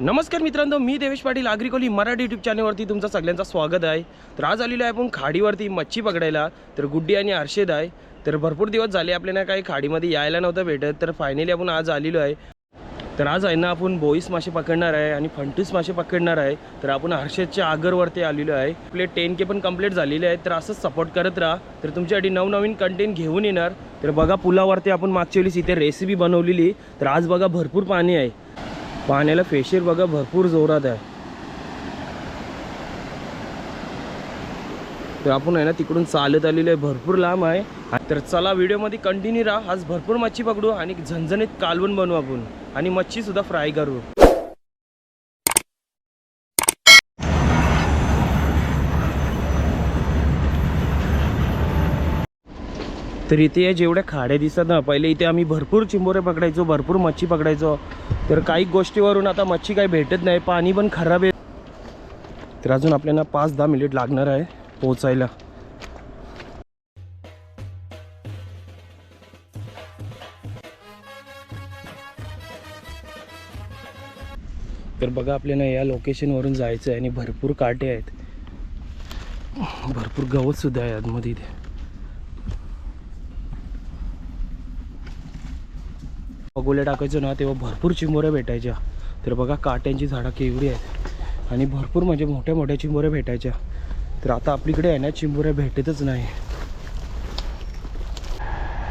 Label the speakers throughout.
Speaker 1: नमस्कार मित्रांनो मी देवेश पाटील आग्रिकोली मराठी युट्यूब चॅनलवरती तुमचं सगळ्यांचं स्वागत आहे. तर आज आलेलो आहे आपण खाडीवरती मच्छी पकडायला तर गुड्डी आणि हर्षद आहे. तर भरपूर दिवस झाले आपल्याला काही खाडीमध्ये यायला नव्हतं भेटत तर फायनली आपण आज आलेलो आहे. तर आज आहे ना आपण बोईस मासे पकडणार आहे आणि फंटूस मासे पकडणार आहे. तर आपण हर्षदच्या आगरवरती आलेलो आहे. आपले टेन के पण कंप्लीट झालेले आहेत. तर असंच सपोर्ट करत राहा. तर तुमच्यासाठी नवनवीन कंटेंट घेऊन येणार. तर बघा पुलावरती आपण मागच्या वेळेस इथे रेसिपी बनवलेली. तर आज बघा भरपूर पाणी आहे. पाण्याला फेशियल बघा भरपूर जोरात आहे. तर आपण आहे ना तिकडून चालत आलेलो आहे. भरपूर लांब आहे. तर चला व्हिडिओमध्ये कंटिन्यू राहा. आज भरपूर मच्छी पकडू आणि झणझणीत कालवण बनवू आपण. आणि मच्छी सुद्धा फ्राय करू. तर इथे या जेवढ्या खाड्या दिसतात ना पहिले इथे आम्ही भरपूर चिंबोरे पकडायचो भरपूर मच्छी पकडायचो. तर काही गोष्टीवरून आता मच्छी काही भेटत नाही पाणी पण खराब आहे. तर अजून आपल्याला पाच दहा मिनिट लागणार आहे पोचायला तर बघा आपल्याला या लोकेशनवरून जायचं आहे आणि भरपूर काटे आहेत. भरपूर गवत सुद्धा आहे आतमध्ये इथे. पगोल्या टाकायचो ना तेव्हा भरपूर चिंबोऱ्या भेटायच्या. तर बघा काट्यांची झाडं केवढी आहेत. आणि भरपूर म्हणजे मोठ्या मोठ्या चिंबोऱ्या भेटायच्या. तर आता आपलीकडे आहे ना चिंबोऱ्या भेटतच नाही.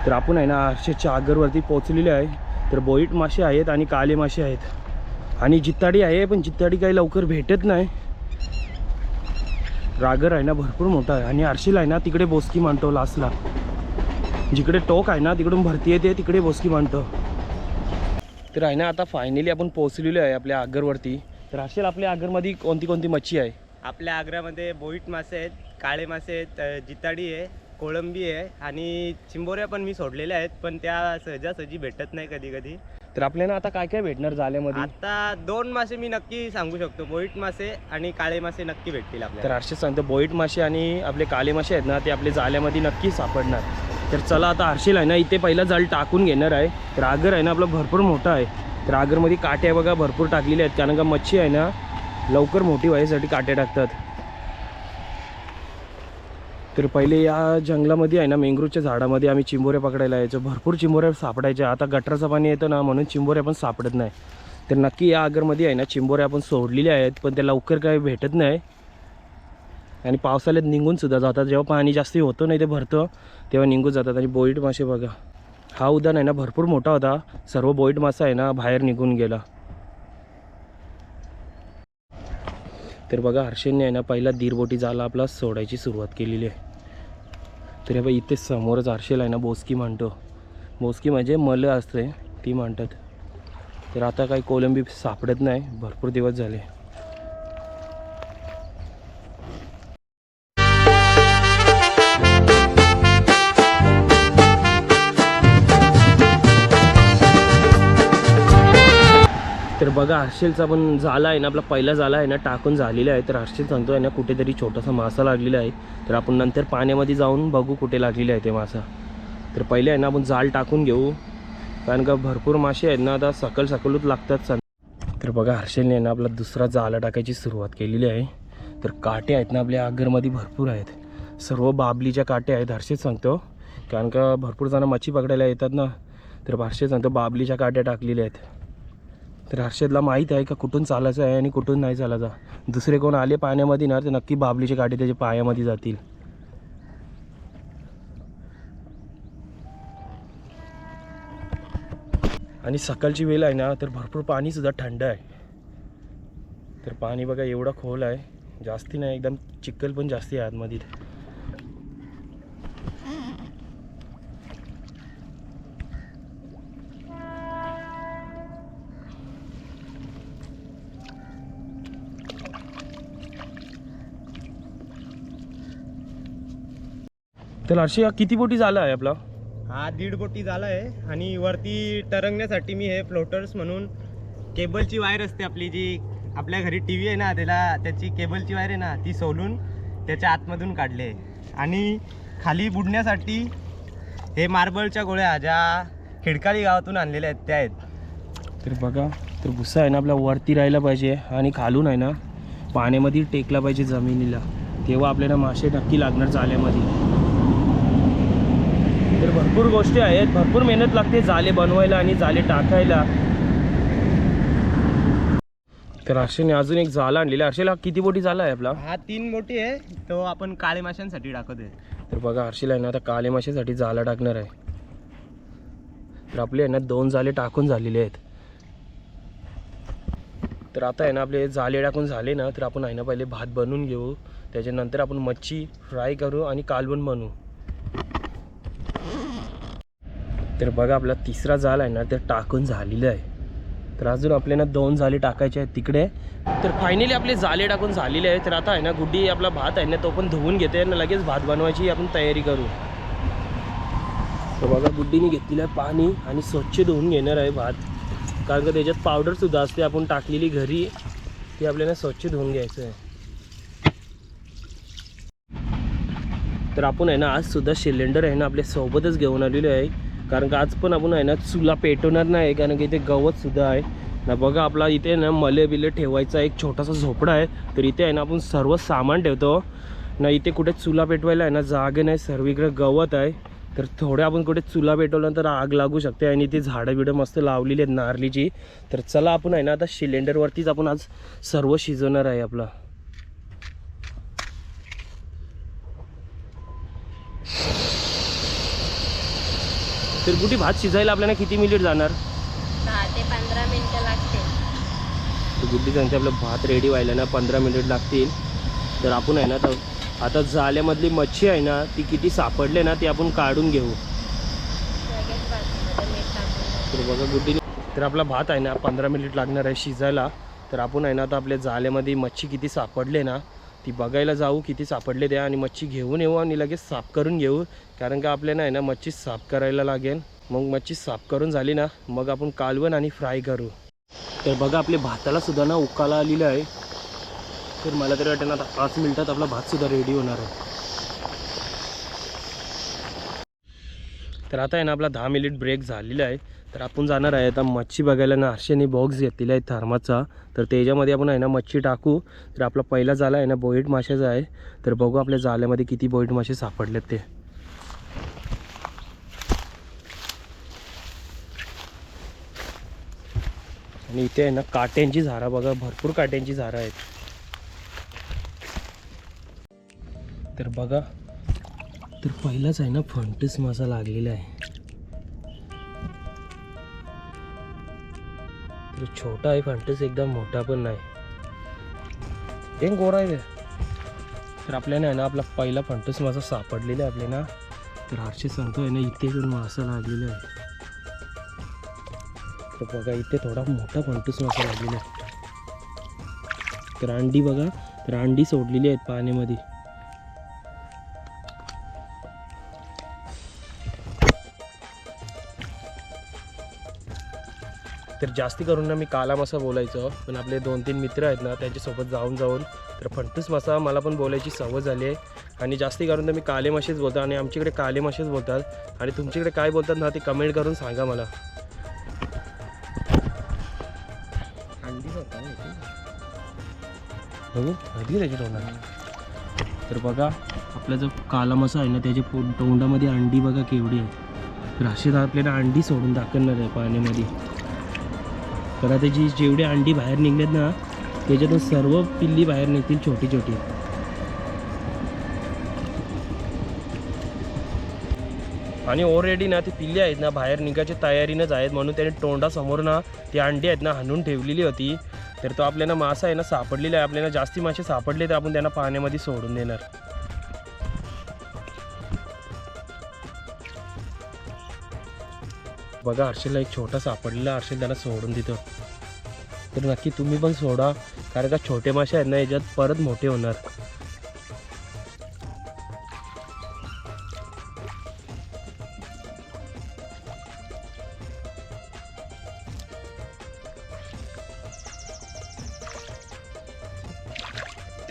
Speaker 1: तर आपण आहे ना आरशेच्या आगरवरती पोचलेले आहे. तर बोईट मासे आहेत आणि काले मासे आहेत. आणि जित्ताडी आहे पण जित्ताडी काही लवकर भेटत नाही. रागर आहे ना भरपूर मोठा आहे. आणि आरशील आहे ना तिकडे बोसकी मांडतो लास्टला जिकडे टोक आहे ना तिकडून भरती येते तिकडे बोसकी मांडतो. तर आहे ना आता फायनली आपण पोहोचलेलो आहे आपल्या आगरवरती. तर असेल आपल्या आगरमध्ये कोणती कोणती मच्छी आहे?
Speaker 2: आपल्या आग्र्यामध्ये बोईट मासे आहेत काळे मासे आहेत जिताडी आहे कोळंबी आहे आणि चिंबोऱ्या पण मी सोडलेल्या आहेत पण त्या सहजासहजी भेटत नाही कधी कधी
Speaker 1: तर आपल्याला आता काय काय भेटणार जाल्यामध्ये
Speaker 2: आता दोन मासे मी नक्की सांगू शकतो. बोईट मासे आणि काळे मासे नक्की भेटतील
Speaker 1: तर
Speaker 2: आपल्याला
Speaker 1: हर्षद सांगतो बोईट मासे आणि आपले काले मासे आहेत ना ते आपले जाल्यामध्ये नक्की सापडणार. तर चला आता हर्षील आहे ना इथे पहिला जाळ टाकून घेणार आहे. तर आगर आहे ना आपला भरपूर मोठा आहे. तर आगरमध्ये काटे बघा भरपूर टाकलेले आहेत. कारण का मच्छी आहे ना लवकर मोठी व्हायसाठी काटे टाकतात. तर पहिले या जंगलामध्ये आहे ना मेंगरूच्या झाडामध्ये आम्ही चिंबोऱ्या पकडायला यायचो. भरपूर चिंबोऱ्या सापडायच्या आता गटराचं पाणी येतं ना म्हणून चिंबोऱ्या पण सापडत नाही. तर नक्की या आगरमध्ये आहे ना चिंबोऱ्या आपण सोडलेल्या आहेत. पण त्या लवकर काही भेटत नाही. आणि पावसाळ्यात निघून सुद्धा जातात. जेव्हा पाणी जास्त होतं नाही ते भरतं तेव्हा निघून जातात. आणि बोईट मासे बघा. हा उदान आहे ना भरपूर मोठा होता. सर्व बोईट मासा आहे ना बाहेर निघून गेला. तर बघा हर्षेने आहे ना पहिला दीरबोटी जाला आपला सोडायची सुरुवात केलेली आहे. तर हे बघा इथे समोरच हर्षेला आहे ना बोसकी म्हणतो. बोसकी म्हणजे मल असते ती म्हणतात. तर आता काही कोलंबी सापडत नाही भरपूर दिवस झाले. बघा हर्षेलचा पण झाला आहे ना आपला पहिला झाला आहे ना टाकून झालेला आहे. तर हर्षेल सांगतो आहे ना कुठेतरी छोटासा मासा लागलेला आहे. तर आपण नंतर पाण्यामध्ये जाऊन बघू कुठे लागलेला आहे ते मासा. तर पहिले आहे ना आपण जाळ टाकून घेऊ. कारण का भरपूर मासे आहेत ना आता सकल सकलूच लागतात. सं तर बघा हर्षेलने ना आपला दुसरा जाळा टाकायची सुरुवात केलेली आहे. तर काटे आहेत ना आपल्या आगरमध्ये भरपूर आहेत. सर्व बाबलीच्या काटे आहेत हर्षेच सांगतो. कारण का भरपूर जण मच्छी पकडायला येतात ना. तर हर्षेच सांगतो बाबलीच्या काट्या टाकलेल्या आहेत. तर हर्षदला माहीत आहे का कुठून चालायचं आहे आणि कुठून नाही चालायचं दुसरे कोण आले पाण्यामध्ये ना तर नक्की बाबलीचे काटे त्याच्या पायामध्ये जातील. आणि सकाळची वेळ आहे ना तर भरपूर पाणीसुद्धा थंड आहे. तर पाणी बघा एवढा खोल आहे. जास्ती नाही एकदम चिखल पण जास्ती आहे आतमध्ये. तर हर्षी हा किती बोटी झाला आहे आपला?
Speaker 2: हा दीड बोटी झाला आहे. आणि वरती तरंगण्यासाठी मी हे फ्लोटर्स म्हणून केबलची वायर असते आपली जी आपल्या घरी टी व्ही आहे ना त्याला त्याची केबलची वायर आहे ना ती सोलून त्याच्या आतमधून काढले. आणि खाली बुडण्यासाठी हे मार्बलच्या गोळ्या ज्या खिडकाळी गावातून आणलेल्या आहेत त्या आहेत.
Speaker 1: तर बघा तर भुसा आहे ना आपल्या वरती राहायला पाहिजे आणि खालून आहे ना पाण्यामध्ये टेकला पाहिजे जमिनीला. तेव्हा आपल्याला मासे नक्की लागणार जाल्यामध्ये तर भरपूर गोष्टी आहेत. भरपूर मेहनत लागते जाले बनवायला आणि जाले टाकायला. तर अक्षयने अजून एक जाला आणलेला. हर्षेला किती बोटी झाला आहे आपला?
Speaker 2: हा तीन मोठी आहे. तो आपण काळे माशांसाठी टाकतोय
Speaker 1: तर बघा हर्षीला आहे ना आता काले माशासाठी जाला टाकणार आहे. तर आपले आहे ना दोन जाले टाकून झालेले आहेत. तर आता आहे ना आपले जाले टाकून झाले ना तर आपण आहे ना पहिले भात बनवून घेऊ. त्याच्यानंतर आपण मच्छी फ्राय करू आणि कालवण बनवू. तर बघा आपला तिसरा जाल आहे ना ते टाकून झालेलं आहे. तर अजून आपल्याला दोन जाले टाकायचे आहेत तिकडे. तर फायनली आपले जाले टाकून झालेले आहे तर आता आहे ना गुड्डी आपला भात आहे ना तो पण धुवून घेते आणि लगेच भात बनवायची आपण तयारी करू. तर बघा गुड्डीने घेतलेलं आहे पाणी आणि स्वच्छ धुवून घेणार आहे भात. कारण का त्याच्यात पावडरसुद्धा असते आपण टाकलेली घरी ती आपल्याला स्वच्छ धुवून घ्यायचं आहे. तर आपण आहे ना आजसुद्धा सिलेंडर आहे ना आपल्या सोबतच घेऊन आलेलो आहे. कारण का आज पण आपण आहे ना चुला पेटवणार नाही कारण की इथे गवतसुद्धा आहे. ना बघा आपला इथे ना मले बिले ठेवायचा एक छोटासा झोपडा आहे तर इथे आहे ना आपण सर्व सामान ठेवतो. ना इथे कुठे चुला पेटवायला आहे ना जागे नाही सर्वीकडे गवत आहे. तर थोडे आपण कुठे चुला पेटवल्यानंतर आग लागू शकते आणि ते झाडं बिडं मस्त लावलेली आहेत नारलीची तर चला आपण आहे ना आता सिलेंडरवरतीच आपण आज सर्व शिजवणार आहे आपला. तर कुठे भात शिजायला आपल्याला किती मिनिट जाणार?
Speaker 3: दहा ते पंधरा मिनिटं लागते
Speaker 1: तर गुड्डी सांगते आपलं भात रेडी व्हायला ना पंधरा मिनिट लागतील. तर आपण आहे ना तर आता जाल्यामधली मच्छी आहे ना ती किती सापडले ना ती आपण काढून घेऊ.
Speaker 3: लगेच बाजूमध्ये मीठ टाकून
Speaker 1: तर बघा गुड्डी तर आपला भात आहे ना पंधरा मिनिट लागणार आहे शिजायला. तर आपण आहे ना आता आपल्या जाल्यामध्ये मच्छी किती सापडले ना ती बघायला जाऊ किती सापडले द्या आणि मच्छी घेऊन येऊ आणि लगेच साफ करून घेऊ. कारण का आपल्याला आहे ना मच्छी साफ करायला लागेल. मग मच्छी साफ करून झाली ना मग आपण कालवण आणि फ्राय करू. तर बघा आपल्या भाताला सुद्धा ना उकाला आलेलं आहे. तर मला तरी वाटेल आता पाच मिनिटात आपला भातसुद्धा रेडी होणार आहे. तर आता आहे ना आपला दहा मिनिट ब्रेक झालेला आहे. तर आपण जाणार आहे आता मच्छी बघायला. ना हर्षेने बॉक्स घेतलेला आहे थर्माचा. तर त्याच्यामध्ये आपण आहे ना मच्छी टाकू. तर आपला पहिला जाला आहे ना बोईट माशाचा आहे. तर बघू आपल्या जाल्यामध्ये किती बोईट मासे सापडलेत ते. आणि इथे आहे ना काट्यांची झाडं बघा. भरपूर काट्यांची झाडं आहेत. तर बघा तर पहिलाच आहे ना फंटस मासा लागलेला आहे. तर छोटा आहे फंटस एकदम मोठा पण नाही. एक गोरा आहे तर आपल्याने आहे ना आपला पहिला फंटस मासा सापडलेला आहे आपल्याला. तर हर्षे आहे ना इथे पण मासा लागलेला आहे. तर बघा इथे थोडा मोठा फंटस मासा लागलेला आहे. तर अंडी बघा तर अंडी सोडलेली आहेत पाण्यामध्ये. जास्ती करून ना मी काला मासा बोलायचो. पण आपले दोन तीन मित्र आहेत ना त्यांच्यासोबत जाऊन जाऊन. तर फंटूस मासा मला पण बोलायची सवय झाली आहे. आणि जास्ती करून तर मी काले मासेच बोलतो आणि आमच्याकडे काले मासेच बोलतात. आणि तुमच्याकडे काय बोलतात ना ते कमेंट करून सांगा मला. बघू आधी त्याची तोंडात तर बघा आपला जो काला मासा आहे ना त्याच्या पो तोंडामध्ये अंडी बघा केवढी आहे तर अशी आपल्याला अंडी सोडून दाखवणार आहे पाण्यामध्ये. तर आता जी जेवढी अंडी बाहेर निघलेत ना त्याच्यातून सर्व पिल्ली बाहेर निघतील छोटी छोटी. आणि ऑलरेडी ना ती पिल्ली आहेत ना बाहेर निघायच्या तयारीनंच आहेत. म्हणून त्याने तोंडासमोर ना ती अंडी आहेत ना हाणून ठेवलेली होती. तर तो आपल्याला मासा आहे ना सापडलेला आहे. आपल्याला जास्ती मासे सापडले तर आपण त्यांना पाण्यामध्ये सोडून देणार. बघा हर्षलला एक छोटा सापडलेला हर्षल त्याला सोडून देतो. तर नक्की तुम्ही पण सोडा कारण का छोटे मासे आहेत ना याच्यात परत मोठे होणार.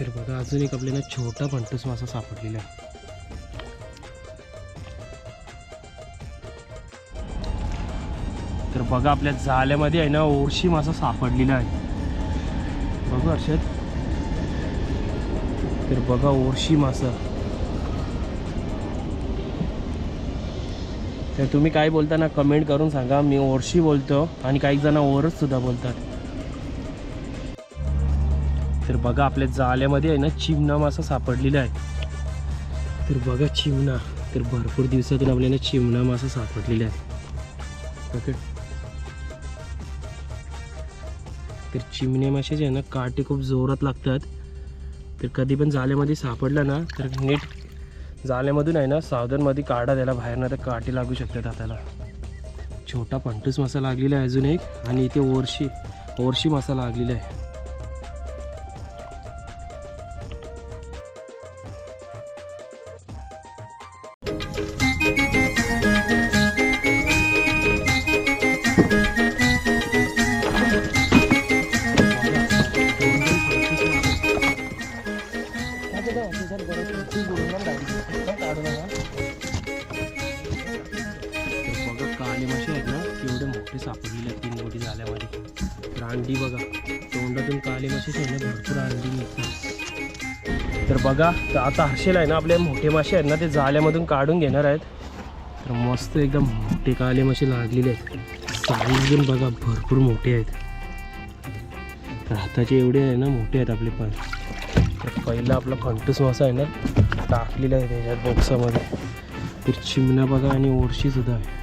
Speaker 1: तर बघा अजून एक आपल्याला छोटा फंटूस मासा सापडलेला आहे. बघा आपल्या जाल्यामध्ये आहे ना ओरशी मासा सापडलेला आहे. बघू हर्षद. तर बघा ओरशी मासा. तर तुम्ही काय बोलता ना कमेंट करून सांगा. मी ओरशी बोलतो आणि काही जण ओरच सुद्धा बोलतात. तर बघा आपल्या जाल्यामध्ये आहे ना चिमणा मासा सापडलेला आहे. तर बघा चिमणा. तर भरपूर दिवसातून आपल्याला चिमणा मासा सापडलेला आहे. ओके तर चिमणे माशाचे आहे ना काटे खूप जोरात लागतात. तर कधी पण जाल्यामध्ये सापडला ना तर नीट जाल्यामधून आहे ना सावधानमध्ये काढा त्याला बाहेर ना तर काटे लागू शकतात हाताला. छोटा पंटूस मासा लागलेला आहे अजून एक. आणि इथे ओरशी ओरशी मासा लागलेला आहे. भरपूर अंडी तर बघा तर आता हर्षेल आहे ना आपले मोठे मासे आहेत ना ते जाळ्यामधून काढून घेणार आहेत. तर मस्त एकदम मोठे काले मासे लागलेले आहेत. साईज पण बघा भरपूर मोठे आहेत. तर हाताचे एवढे आहे ना मोठे आहेत आपले पण. तर पहिला आपला फंटूस मासा आहे ना टाकलेला आहे त्याच्यात बॉक्सामध्ये तर चिमणा बघा आणि ओरशी सुद्धा आहे.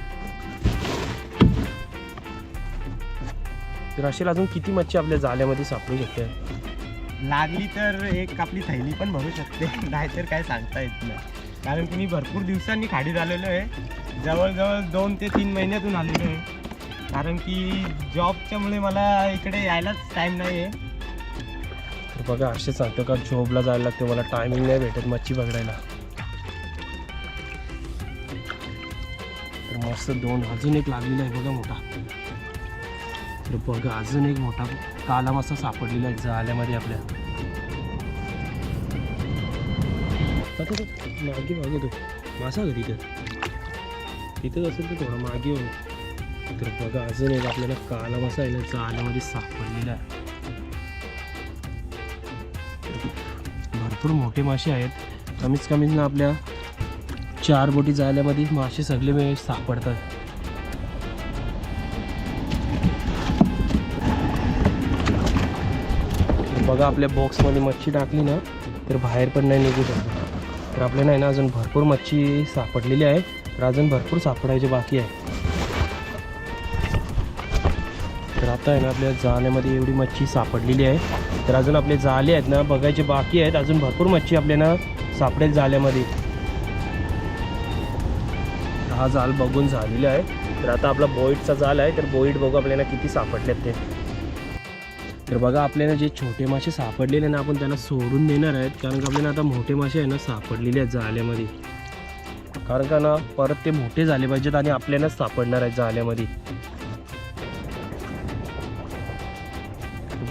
Speaker 1: तर असेल अजून किती मच्छी आपल्या जाल्यामध्ये सापडू शकते?
Speaker 2: लागली तर एक आपली थैली पण भरू शकते. नाहीतर काय सांगता येत नाही. कारण की मी भरपूर दिवसांनी खाडीत आलेलो आहे. जवळजवळ दोन ते तीन महिन्यातून आलेलो आहे. कारण की जॉबच्यामुळे मला इकडे यायलाच टाईम नाही आहे
Speaker 1: तर बघा असे सांगतो का? जॉबला जायला लागते. मला टायमिंग नाही भेटत मच्छी पकडायला. तर मस्त दोन अजून एक लागलेला आहे बघा मोठा. तर बघा अजून एक मोठा काला मासा सापडलेला आहे जाळ्यामध्ये आपल्या. मागे मागे तो. मासा का तिथं तिथंच असेल तर थोडा मागे हो तर बघा अजून एक आपल्याला काला मासा आहे ना जाल्यामध्ये सापडलेला आहे. भरपूर मोठे मासे आहेत. कमीत कमीच ना आपल्या चार बोटी जाळ्यामध्ये मासे सगळे सापडतात. बघा आपल्या बॉक्समध्ये मच्छी टाकली ना तर बाहेर पण नाही निघू शकत. तर आपल्याला आहे ना अजून भरपूर मच्छी सापडलेली आहे तर अजून भरपूर सापडायचे बाकी आहे. तर आता आहे ना आपल्या जाण्यामध्ये एवढी मच्छी सापडलेली आहे. तर अजून आपले जाले आहेत ना बघायचे बाकी आहेत. अजून भरपूर मच्छी आपल्याला सापडेल जाल्यामध्ये. हा जाल बघून झालेला आहे. तर आता आपला बोईटचा जाल आहे. तर बोईट बघू आपल्याला किती सापडलेत ते. तर बघा आपल्याला जे छोटे मासे सापडलेले ना आपण त्यांना सोडून देणार आहेत. कारण का आपल्याला आता मोठे मासे आहे ना सापडलेले आहेत जाल्यामध्ये कारण का ना परत ते मोठे झाले पाहिजेत आणि आपल्यालाच सापडणार आहेत जाल्यामध्ये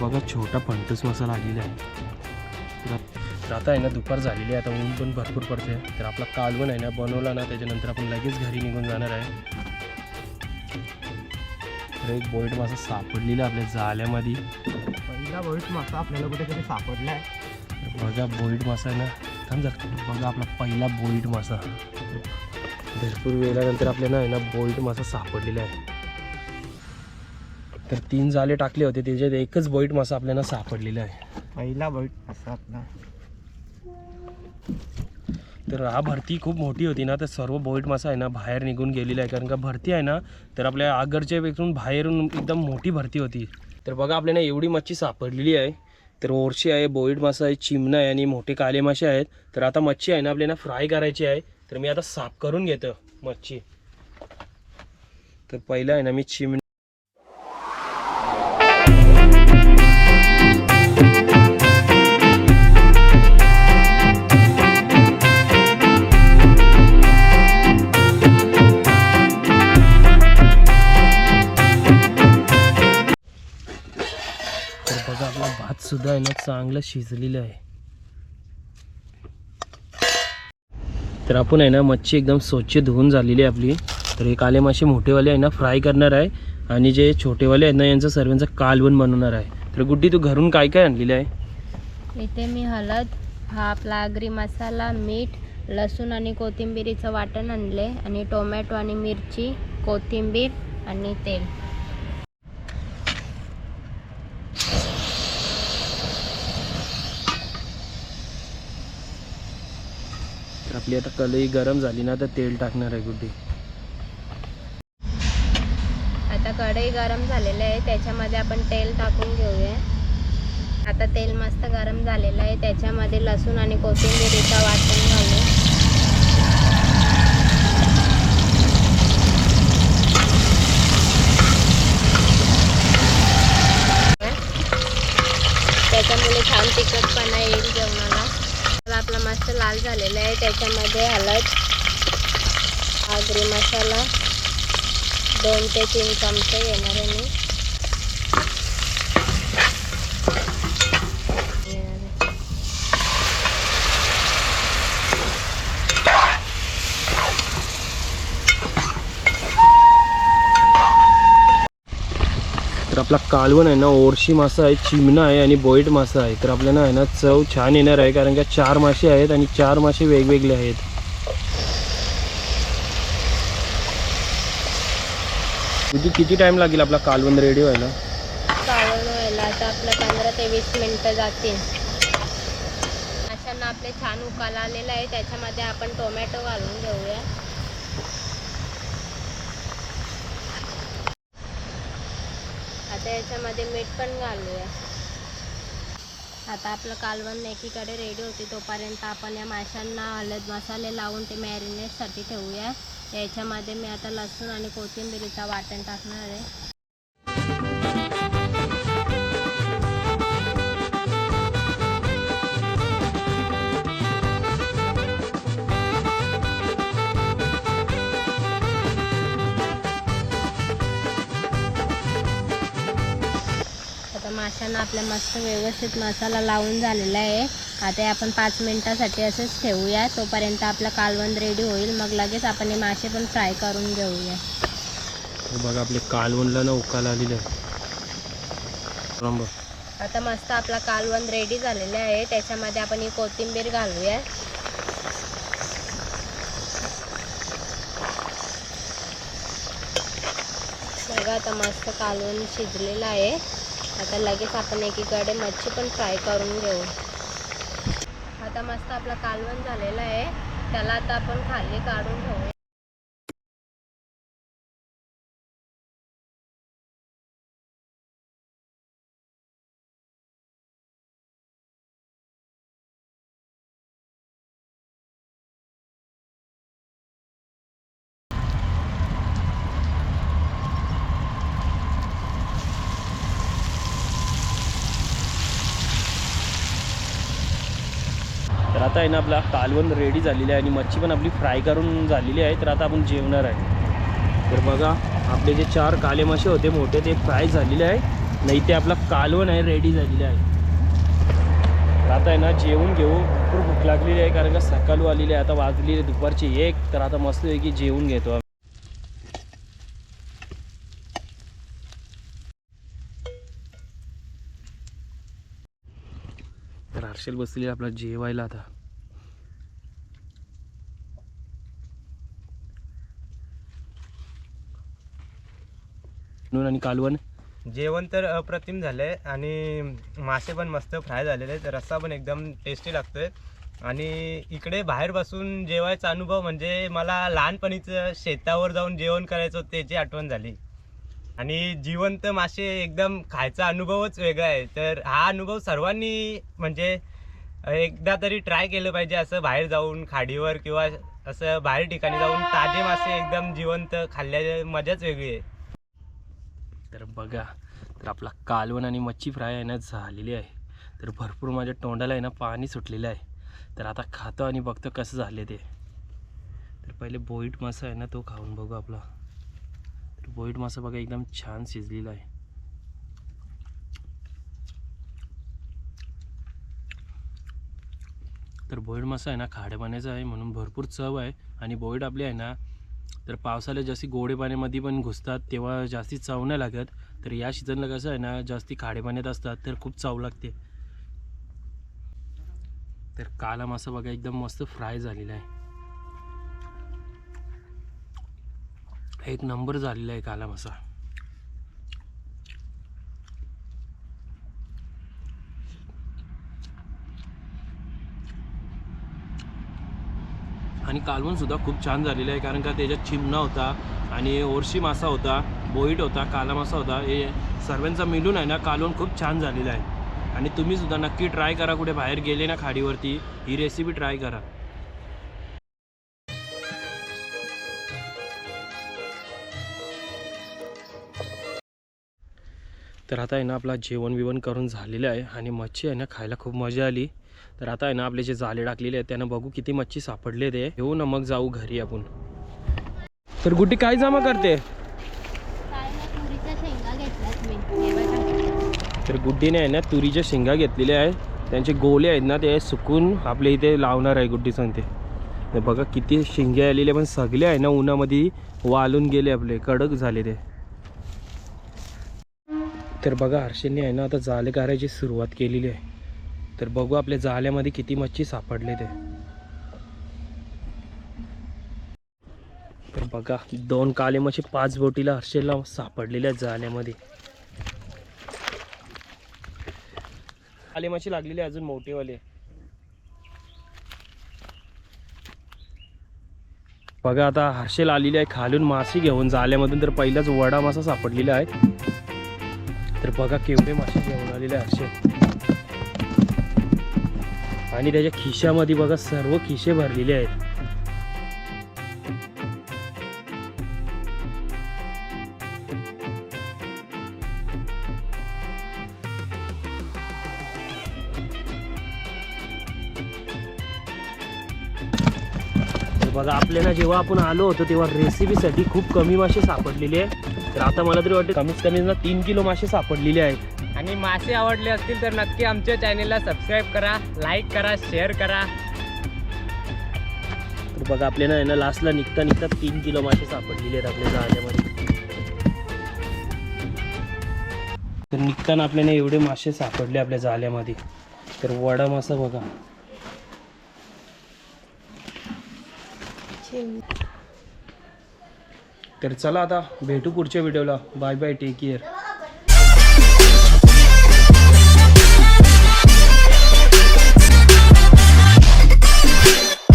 Speaker 1: बघा छोटा पंटूस मासा लागलेला आहे. तर आता आहे ना दुपार झालेली आहे. आता ऊन पण भरपूर पडते तर आपला कालवण आहे ना बनवला ना त्याच्यानंतर आपण लगेच घरी निघून जाणार आहे. तर एक बोईट मासा सापडलेला आपल्या जाल्यामध्ये
Speaker 2: पहिला भविष्य मासा आपल्याला कुठेतरी सापडला आहे
Speaker 1: बघा बोईट मासा ना. थांब बघा आपला पहिला बोईट मासा. भरपूर वेळानंतर आपल्याला आहे ना बोईट मासा सापडलेला आहे. तर तीन जाले टाकले होते. त्याच्यात एकच बोईट मासा आपल्याला सापडलेला आहे.
Speaker 2: पहिला भविष्य मासा आपला.
Speaker 1: तर हा भरती खूप मोठी होती ना तर सर्व बोईट मासा आहे ना बाहेर निघून गेलेला आहे. कारण का भरती आहे ना तर आपल्या आगरच्या पेक्षून बाहेरून एकदम मोठी भरती होती. तर बघा आपल्याला एवढी मच्छी सापडलेली आहे. तर ओरशी आहे बोईट मासा आहे चिमणा आहे आणि मोठे काले मासे आहेत. तर आता मच्छी आहे ना आपल्याला फ्राय करायची आहे. तर मी आता साफ करून घेतो मच्छी. तर पहिलं आहे ना मी चिमणी सुद्धा आहे ना चांगलं शिजलेलं आहे. तर आपण आहे ना मच्छी एकदम स्वच्छ धुवून झालेली आहे आपली. तर हे काले मासे मोठेवाले आहे ना फ्राय करणार आहे. आणि जे छोटेवाले आहेत ना यांचं सर्वांचं कालवण बनवणार आहे. तर गुड्डी तू घरून काय काय आणलेलं आहे?
Speaker 3: इथे मी हळद हा आपला आगरी मसाला मीठ लसूण आणि कोथिंबिरीचं वाटण आणले. आणि टोमॅटो आणि मिरची कोथिंबीर आणि तेल.
Speaker 1: तर आपली आता कलई गरम झाली ना तर तेल टाकणार आहे गुड्डी
Speaker 3: आता कढई गरम झालेलं आहे त्याच्यामध्ये आपण तेल टाकून घेऊया. आता तेल मस्त गरम झालेलं आहे त्याच्यामध्ये लसूण आणि कोथिंबिरीचा वाटण घालू. त्याच्यामुळे छान तिखटपणा येईल जेवणाला. मसाला आपला मस्त लाल झालेला आहे. त्याच्यामध्ये हळद आगरी मसाला दोन ते तीन चमचे येणार आहे मी.
Speaker 1: तर आपला कालवण आहे ना ओरशी मासा आहे चिमणा आहे आणि बोईट मासा आहे. तर आपल्याला आहे ना चव छान येणार आहे कारण का चार मासे आहेत आणि चार मासे वेगवेगळे आहेत. तुझी किती टाइम लागेल आपला कालवण रेडी व्हायला?
Speaker 3: कालवण व्हायला आता आपलं पंधरा ते वीस मिनटं जातील. अशांना आपले छान उकाला आलेला आहे त्याच्यामध्ये आपण टोमॅटो घालून घेऊया. आता याच्यामध्ये मीठ पण घालूया. आता आपलं कालवण एकीकडे रेडी होते तोपर्यंत आपण या माशांना हळद मसाले लावून ते मॅरिनेटसाठी ठेवूया. याच्यामध्ये मी आता लसूण आणि कोथिंबिरीचा वाटण टाकणार आहे. माशांना आपल्या मस्त व्यवस्थित मसाला लावून झालेला आहे. आता हे आपण पाच मिनिटासाठी असंच ठेवूया. तोपर्यंत आपला कालवण रेडी होईल. मग लगेच आपण हे मासे पण फ्राय करून घेऊया.
Speaker 1: बघा आपले कालवणला ना उकाला आलेलं आहे
Speaker 3: आता मस्त आपला कालवण रेडी झालेला आहे. त्याच्यामध्ये आपण ही कोथिंबीर घालूया. बघा आता मस्त कालवण शिजलेलं आहे. आता लगेच आपण एकीकडे मच्छी पण फ्राय करून घेऊ. आता मस्त आपला कालवण झालेला आहे. त्याला आता आपण खाली काढून घेऊया
Speaker 1: आहे ना आपला कालवण रेडी झालेली आहे आणि मच्छी पण आपली फ्राय करून झालेली आहे तर आता आपण जेवणार आहे. तर बघा आपले जे चार काले मासे होते मोठे ते फ्राय झालेले आहे. नाही ते आपला कालवण आहे रेडी झालेले आहे. तर आता आहे ना जेवून घेऊ. भरपूर भूक लागलेली आहे कारण का सकाळू आलेली आहे आता वाजलेली आहे दुपारची एक. तर आता मस्त आहे की जेवून घेतो तर हर्षल बसलेली आपला जेवायला आता. म्हणून आणि कालवण?
Speaker 2: जेवण तर अप्रतिम झालंय आणि मासे पण मस्त फ्राय झालेले आहेत. रस्सा पण एकदम टेस्टी लागतोय. आणि इकडे बाहेर बसून जेवायचा अनुभव म्हणजे मला लहानपणीचं शेतावर जाऊन जेवण करायचं होतं त्याची आठवण झाली. आणि जिवंत मासे एकदम खायचा अनुभवच वेगळा आहे. तर हा अनुभव सर्वांनी म्हणजे एकदा तरी ट्राय केलं पाहिजे असं बाहेर जाऊन खाडीवर किंवा असं बाहेर ठिकाणी जाऊन ताजे मासे एकदम जिवंत खाल्ल्याची मजाच वेगळी आहे.
Speaker 1: बघा तर आपला कालवण आणि मच्छी फ्राय आहे ना झालेली आहे. तर भरपूर माझ्या तोंडाला आहे ना पाणी सुटलेलं आहे. तर आता खातो आणि बघतो कसं झाले ते. तर पहिले बोईट मासा आहे ना तो खाऊन बघू आपला. तर बोईट मासा बघा एकदम छान शिजलेला आहे. तर बोईड मासा आहे ना खाड्या पाण्याचा आहे म्हणून भरपूर चव आहे. आणि बोईड आपली आहे ना तर पावसाला जास्ती गोडे पाण्यामध्ये पण घुसतात तेव्हा जास्ती चव नाही लागत. तर या सीझनला कसं आहे ना जास्ती खाडे पाण्यात असतात तर खूप चव लागते. तर काला मासा बघा एकदम मस्त फ्राय झालेला आहे. एक नंबर झालेला आहे काला मासा आणि कालवणसुद्धा खूप छान झालेलं आहे कारण का त्याच्यात चिमणा होता आणि ओरशी मासा होता बोईट होता काला मासा होता हे सर्वांचा मिळून आहे ना कालवण खूप छान झालेलं आहे. आणि तुम्हीसुद्धा नक्की ट्राय करा कुठे बाहेर गेले ना खाडीवरती ही रेसिपी ट्राय करा. तर आता आहे ना आपला जेवण बिवण करून झालेलं आहे आणि मच्छी आहे ना खायला खूप मजा आली. तर आता आहे ना आपले जे जाले टाकलेले आहेत त्यांना बघू किती मच्छी सापडले ते. येऊ ना मग जाऊ घरी आपण. तर गुड्डी काय जमा करते? तर गुड्डीने आहे ना तुरीच्या शेंगा घेतलेल्या आहे. त्यांचे गोले आहेत ना ते सुकून आपल्या इथे लावणार आहे गुड्डी सांगते. ते बघा किती शेंगे आलेले पण सगळे आहे ना उन्हामध्ये वाळून गेले आपले कडक झाले ते. तर बघा हर्षेंनी आहे ना आता जाले करायची सुरुवात केलेली आहे. तर बघू आपल्या जाल्यामध्ये किती मच्छी सापडले ते. तर बघा दोन काले मच्छी पाच बोटीला हर्षेला सापडलेल्या आहेत जाल्यामध्ये काले मच्छी लागलेली आहे अजून मोठेवाले. बघा आता हर्षेल आलेली आहे खालून मासे घेऊन जाल्यामधून तर पहिलाच वडा मासा सापडलेला आहे. तर बघा केवढे मासे घेऊन आलेले हर्षेल. आणि त्याच्या खिशामध्ये बघा सर्व खिशे भरलेले आहेत. बघा आपल्याला जेव्हा आपण आलो होतो तेव्हा रेसिपीसाठी खूप कमी मासे सापडलेले आहे तर आता मला तरी वाटतं कमीत कमी ना तीन किलो मासे सापडलेले आहेत.
Speaker 2: आणि मासे आवडले असतील तर नक्की आमच्या चॅनेलला सबस्क्राईब करा लाईक करा शेअर करा.
Speaker 1: तर बघा आपल्याला आहे ना लास्टला निघता निघता तीन किलो मासे सापडलेले आहेत आपल्या जहाजामध्ये तर निघताना आपल्याला एवढे मासे सापडले आपल्या जाळ्यामध्ये. तर वडा मासा बघा. तर चला आता भेटू पुढच्या व्हिडिओला. Bye bye take care